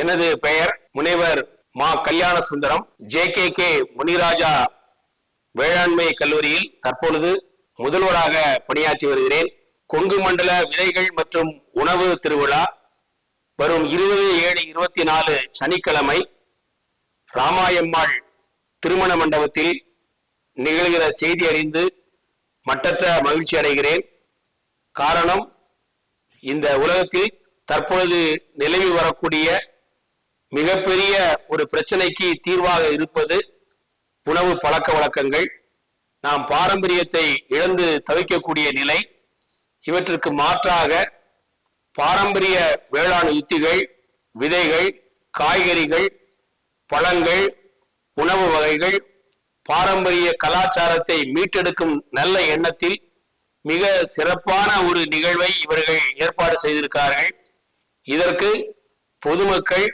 எனது பெயர் முனைவர் மா Kalyana Sundaram J K K Muniraja வேளாண்மை கல்லூரியில் தற்பொழுது முதல்வராக பணியாற்றி வருகிறேன். கொங்கு மண்டல விதைகள் மற்றும் உணவு திருவிழா வரும் இருபது ஏழு இருபத்தி நாலு சனிக்கிழமை ராமாயம்மாள் திருமண மண்டபத்தில் நிகழ்கிற செய்தி அறிந்து மட்டற்ற மகிழ்ச்சி அடைகிறேன். காரணம் இந்த உலகத்தில் தற்பொழுது நிலவி வரக்கூடிய மிகப்பெரிய ஒரு பிரச்சனைக்கு தீர்வாக இருப்பது உணவு பழக்க வழக்கங்கள். நாம் பாரம்பரியத்தை இழந்து தவிக்கக்கூடிய நிலை. இவற்றிற்கு மாற்றாக பாரம்பரிய வேளாண் யுத்திகள் விதைகள் காய்கறிகள் பழங்கள் உணவு வகைகள் பாரம்பரிய கலாச்சாரத்தை மீட்டெடுக்கும் நல்ல எண்ணத்தில் மிக சிறப்பான ஒரு நிகழ்வை இவர்கள் ஏற்பாடு செய்திருக்கிறார்கள். இதற்கு பொதுமக்கள்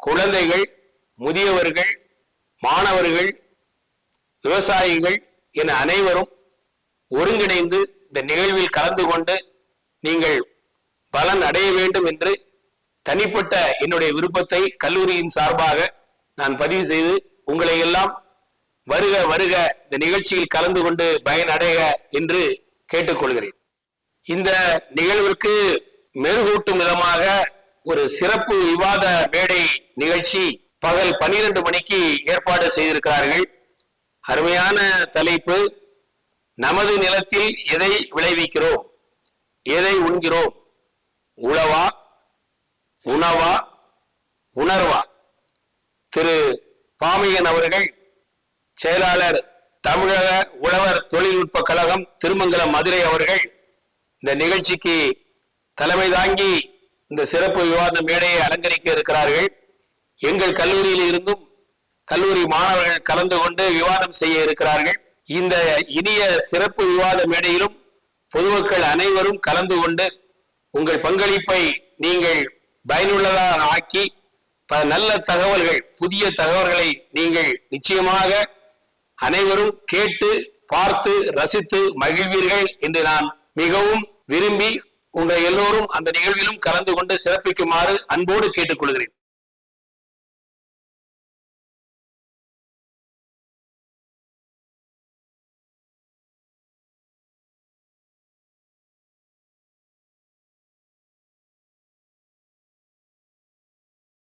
குழந்தைகள் முதியவர்கள் மாணவர்கள் விவசாயிகள் என அனைவரும் ஒருங்கிணைந்து இந்த நிகழ்வில் கலந்து கொண்டு நீங்கள் பலன் அடைய வேண்டும் என்று தனிப்பட்ட என்னுடைய விருப்பத்தை கல்லூரியின் சார்பாக நான் பதிவு செய்து உங்களை எல்லாம் வருக வருக இந்த நிகழ்ச்சியில் கலந்து கொண்டு பயனடைய என்று கேட்டுக்கொள்கிறேன். இந்த நிகழ்விற்கு மெருகூட்டும் விதமாக ஒரு சிறப்பு விவாத மேடை நிகழ்ச்சி பகல் பனிரெண்டு மணிக்கு ஏற்பாடு செய்திருக்கிறார்கள். அருமையான தலைப்பு நமது நிலத்தில் எதை விளைவிக்கிறோம்? எதை உண்கிறோம்? உழவா? உணவா? உணர்வா? திரு. பாமியன் அவர்கள் செயலாளர் தமிழக உழவர் தொழில்நுட்ப கழகம் திருமங்கலம் மதுரை அவர்கள் இந்த நிகழ்ச்சிக்கு தலைமை தாங்கி இந்த சிறப்பு விவாத மேடையை அலங்கரிக்க இருக்கிறார்கள். எங்கள் கல்லூரியில் இருந்தும் கல்லூரி மாணவர்கள் கலந்து கொண்டு விவாதம் செய்ய இருக்கிறார்கள். இந்த இனிய சிறப்பு விவாத மேடையிலும் பொதுமக்கள் அனைவரும் கலந்து கொண்டு உங்கள் பங்களிப்பை நீங்கள் பயனுள்ளதாக ஆக்கி பல நல்ல தகவல்கள் புதிய தகவல்களை நீங்கள் நிச்சயமாக அனைவரும் கேட்டு பார்த்து ரசித்து மகிழ்வீர்கள் என்று நான் மிகவும் விரும்பி உங்கள் எல்லோரும் அந்த நிகழ்விலும் கலந்து கொண்டு சிறப்பிக்குமாறு அன்போடு கேட்டுக்கொள்கிறேன்.